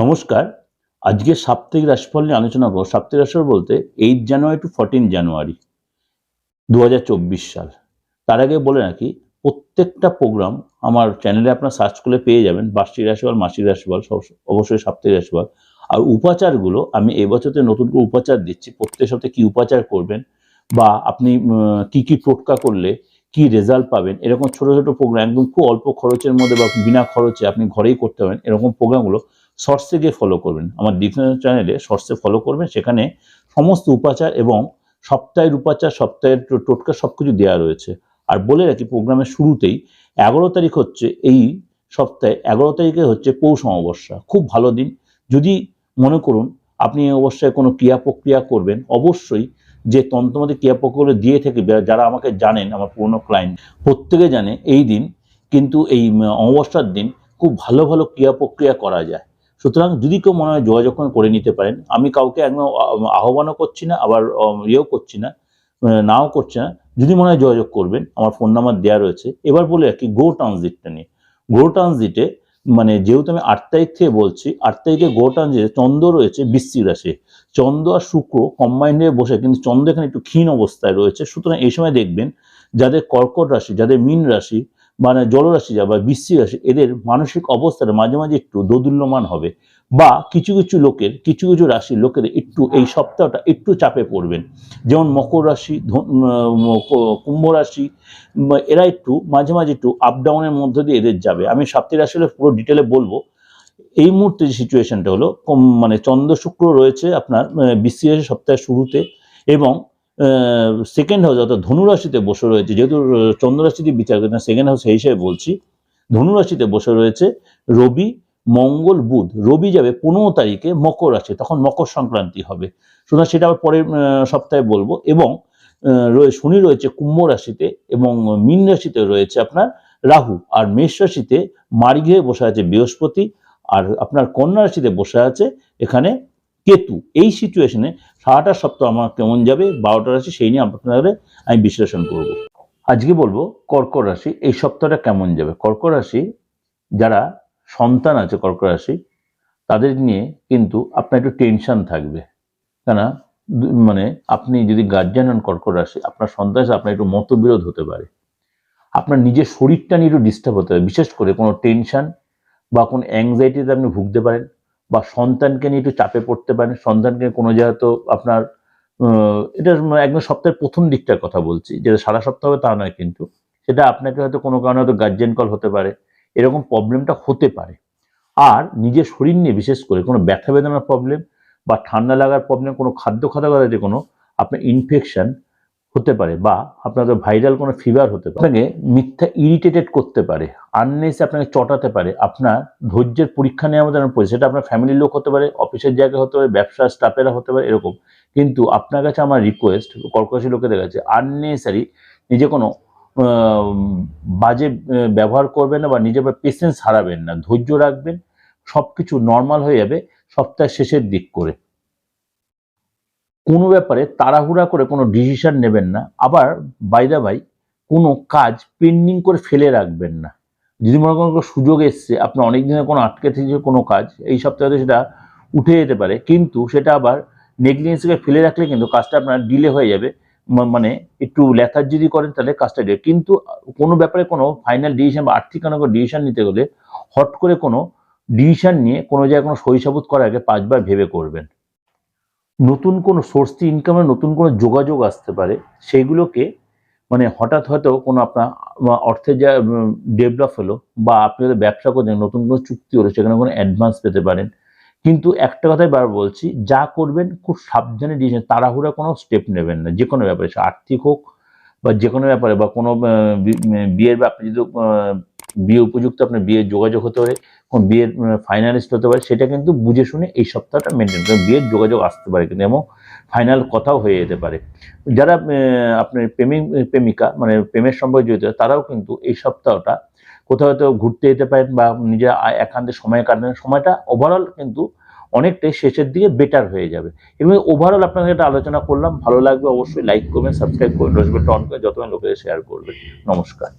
নমস্কার। আজকে সাপ্তাহিক রাশিফল নিয়ে আলোচনা করব। সাপ্তাহিক রাশিফল বলতে eight January to fourteen January দু হাজার চব্বিশ সাল। তার আগে বলে রাখি, প্রত্যেকটা প্রোগ্রাম আমার চ্যানেলে আপনার সার্চ করলে পেয়ে যাবেন বার্ষিক রাশিফল, মাসিক রাশিফল অবশ্যই সাপ্তাহিক রাশিফল। আর উপাচারগুলো আমি এবছরতে নতুন করে উপাচার দিচ্ছি। প্রত্যেক সপ্তাহে কী উপাচার করবেন বা আপনি কি কি টোটকা করলে কি রেজাল্ট পাবেন, এরকম ছোট ছোট প্রোগ্রাম একদম খুব অল্প খরচের মধ্যে বা বিনা খরচে আপনি ঘরেই করতে পারেন। এরকম প্রোগ্রামগুলো শর্টসে গিয়ে ফলো করবেন। আমার ডিফারেন্স চ্যানেলে শর্টসে ফলো করবেন, সেখানে সমস্ত উপাচার এবং সপ্তাহের উপাচার, সপ্তাহের টোটকা সব কিছু দেওয়া রয়েছে। আর বলে রাখি, প্রোগ্রামের শুরুতেই এগারো তারিখ হচ্ছে এই সপ্তাহে, এগারো তারিখে হচ্ছে পৌষ অমাবস্যা। খুব ভালো দিন। যদি মনে করুন, আপনি এই কোনো ক্রিয়া প্রক্রিয়া করবেন, অবশ্যই যে তন্ত্রমতে ক্রিয়া প্রক্রিয়া দিয়ে থেকে যারা আমাকে জানেন, আমার পুরনো ক্লায়েন্ট প্রত্যেকে জানে এই দিন, কিন্তু এই অমাবস্যার দিন খুব ভালো ভালো ক্রিয়া প্রক্রিয়া করা যায়। সুতরাং যদি কেউ মনে হয় যোগাযোগ করে নিতে পারেন, আমি কাউকে একদম আহ্বানও করছি না, আবার ইয়েও করছি না নাও করছি না। যদি মনে হয় যোগাযোগ করবেন, আমার ফোন নাম্বার দেওয়া রয়েছে। এবার বলে রাখি গো ট্রানজিটটা নিয়ে। গো ট্রানজিটে মানে যেহেতু আমি আট তারিখ থেকে বলছি, আট তারিখে গো ট্রানজিটে চন্দ্র রয়েছে, বৃশ্চিক রাশি চন্দ্র আর শুক্র কম্বাইন্ড হয়ে বসে, কিন্তু চন্দ্র এখানে একটু ক্ষীণ অবস্থায় রয়েছে। সুতরাং এই সময় দেখবেন, যাদের কর্কট রাশি, যাদের মীন রাশি মানে জলরাশি যা বা বৃশ্চিক রাশি এদের মানসিক অবস্থাটা মাঝে মাঝে একটু দোদুল্যমান হবে বা কিছু কিছু লোকের, কিছু কিছু রাশির লোকের একটু এই সপ্তাহটা একটু চাপে পড়বেন। যেমন মকর রাশি কুম্ভ রাশি এরা একটু মাঝে মাঝে একটু আপ ডাউনের মধ্য দিয়ে এদের যাবে। আমি সাপ্তাহিক রাশি পুরো ডিটেলে বলব। এই মুহূর্তে যে সিচুয়েশনটা হলো মানে চন্দ্র শুক্র রয়েছে আপনার বৃশ্চিক রাশি সপ্তাহের শুরুতে এবং সেকেন্ড হাউস অর্থাৎ ধনুরাশিতে বসে রয়েছে যেহেতু আহ, চন্দ্র রাশি দিয়ে বিচার করি না সেকেন্ড হাউস সেই হিসেবে বলছি। ধনুরাশিতে বসে রয়েছে রবি মঙ্গল বুধ। রবি যাবে পনেরো তারিখে মকর রাশি তখন মকর সংক্রান্তি হবে। সুতরাং সেটা আবার পরের সপ্তাহে বলব। এবং শনি রয়েছে কুম্ভ রাশিতে এবং মীন রাশিতে রয়েছে আপনার রাহু। আর মেষ রাশিতে মার্গে বসে আছে বৃহস্পতি। আর আপনার কন্যা রাশিতে বসে আছে এখানে কেতু, এই সিচুয়েশনে সারাটা সপ্তাহ আমার কেমন যাবে, বারোটা রাশি, সেই নিয়ে আপনাদের আমি বিশ্লেষণ করব। আজকে বলব কর্কট রাশি, এই সপ্তাহটা কেমন যাবে? কর্কট রাশি, যারা সন্তান আছে কর্কট রাশি, তাদের নিয়ে কিন্তু আপনার একটু টেনশন থাকবে। কেন মানে আপনি যদি গার্জিয়ান হন কর্কট রাশি, আপনার সন্তান আপনার একটু মতবিরোধ হতে পারে। আপনার নিজের শরীরটা নিয়ে একটু ডিস্টার্ব হতে পারে। বিশেষ করে কোনো টেনশন বা কোনো অ্যাংজাইটিতে আপনি ভুগতে পারেন। বা সন্তানকে নিয়ে একটু চাপে পড়তে পারেন, সন্তানকে কোনো জায়গায় তো আপনার এটা একদম সপ্তাহের প্রথম দিকটার কথা বলছি, যেটা সারা সপ্তাহ তা নয় কিন্তু, সেটা আপনাকে হয়তো কোনো কারণে হয়তো গার্জেন কল হতে পারে, এরকম প্রবলেমটা হতে পারে। আর নিজের শরীর নিয়ে বিশেষ করে কোনো ব্যথা বেদনার প্রবলেম বা ঠান্ডা লাগার প্রবলেম কোনো খাদ্য খাদ্য যে কোনো, আপনার ইনফেকশন হতে পারে বা আপনাদের ভাইরাল কোনো ফিভার হতে পারে। আপনাকে মিথ্যা ইরিটেটেড করতে পারে আননেস আপনাকে চটাতে পারে, আপনার ধৈর্যের পরীক্ষা নেওয়ার আপনার পরি- সেটা আপনার ফ্যামিলির লোক হতে পারে অফিসের জায়গা হতে পারে, ব্যবসার স্টাফেরা হতে পারে, এরকম। কিন্তু আপনার কাছে আমার রিকোয়েস্ট কর্কশী লোকেদের কাছে আননেসারি নিজে কোনো বাজে ব্যবহার করবেন না বা নিজের পেশেন্স হারাবেন না। ধৈর্য রাখবেন সব কিছু নর্মাল হয়ে যাবে সপ্তাহের শেষের দিক করে। কোনো ব্যাপারে তাড়াহুড়া করে কোনো ডিসিশন নেবেন না। আবার বাইদা বাই কোনো কাজ পেন্ডিং করে ফেলে রাখবেন না। যদি মনে করেন কোনো সুযোগ এসছে আপনার অনেক দিনের কোনো আটকে থেকে কোনো কাজ, এই সপ্তাহে সেটা উঠে যেতে পারে। কিন্তু সেটা আবার নেগলিজেন্সকে ফেলে রাখলে কিন্তু কাজটা আপনার ডিলে হয়ে যাবে। মানে একটু লেথার যদি করেন তাহলে কাজটা ডিলে কিন্তু কোনো ব্যাপারে কোনো ফাইনাল ডিসিশন বা আর্থিক কোনো ডিসিশন নিতে গেলে হট করে কোনো ডিসিশন নিয়ে কোনো জায়গায় কোনো সহিসাবুত করার আগে পাঁচবার ভেবে করবেন। নতুন কোনো সোর্স ইনকামের নতুন কোনো যোগাযোগ আসতে পারে সেইগুলোকে মানে হঠাৎ হয়তো কোনো আপনার আহ, অর্থের যা ডেভেলপ হলো বা আপনি যদি ব্যবসা করছেন নতুন কোনো চুক্তি হলো সেখানে কোনো অ্যাডভান্স পেতে পারেন। কিন্তু একটা কথাই বার বলছি যা করবেন খুব সাবধানে ডিসিশন তাড়াহুড়া কোনো স্টেপ নেবেন না। যে কোনো ব্যাপারে সে আর্থিক হোক বা যে কোনো ব্যাপারে বা কোনো বিয়ের ব্যাপারে যদি বিয়ে উপযুক্ত আপনার বিয়ের যোগাযোগ হতে পারে, কোন বিয়ের ফাইনালিস্ট হতে পারে, সেটা কিন্তু বুঝে শুনে এই সপ্তাহটা মেনটেন করবে বিয়ের যোগাযোগ আসতে পারে কিন্তু এবং ফাইনাল কথাও হয়ে যেতে পারে। যারা আপনার প্রেমিক প্রেমিকা মানে প্রেমের সম্পর্কে জড়িত, তারাও কিন্তু এই সপ্তাহটা কোথাও হয়তো ঘুরতে যেতে পারেন বা নিজের একান্তে সময় কাটবেন সময়টা ওভারঅল কিন্তু অনেকটাই শেষের দিকে বেটার হয়ে যাবে। এবং ওভারঅল আপনাদের একটা আলোচনা করলাম, ভালো লাগবে অবশ্যই লাইক করবেন সাবস্ক্রাইব করবেন রসবেলটা অন করে যত লোকেদের শেয়ার করবেন। নমস্কার।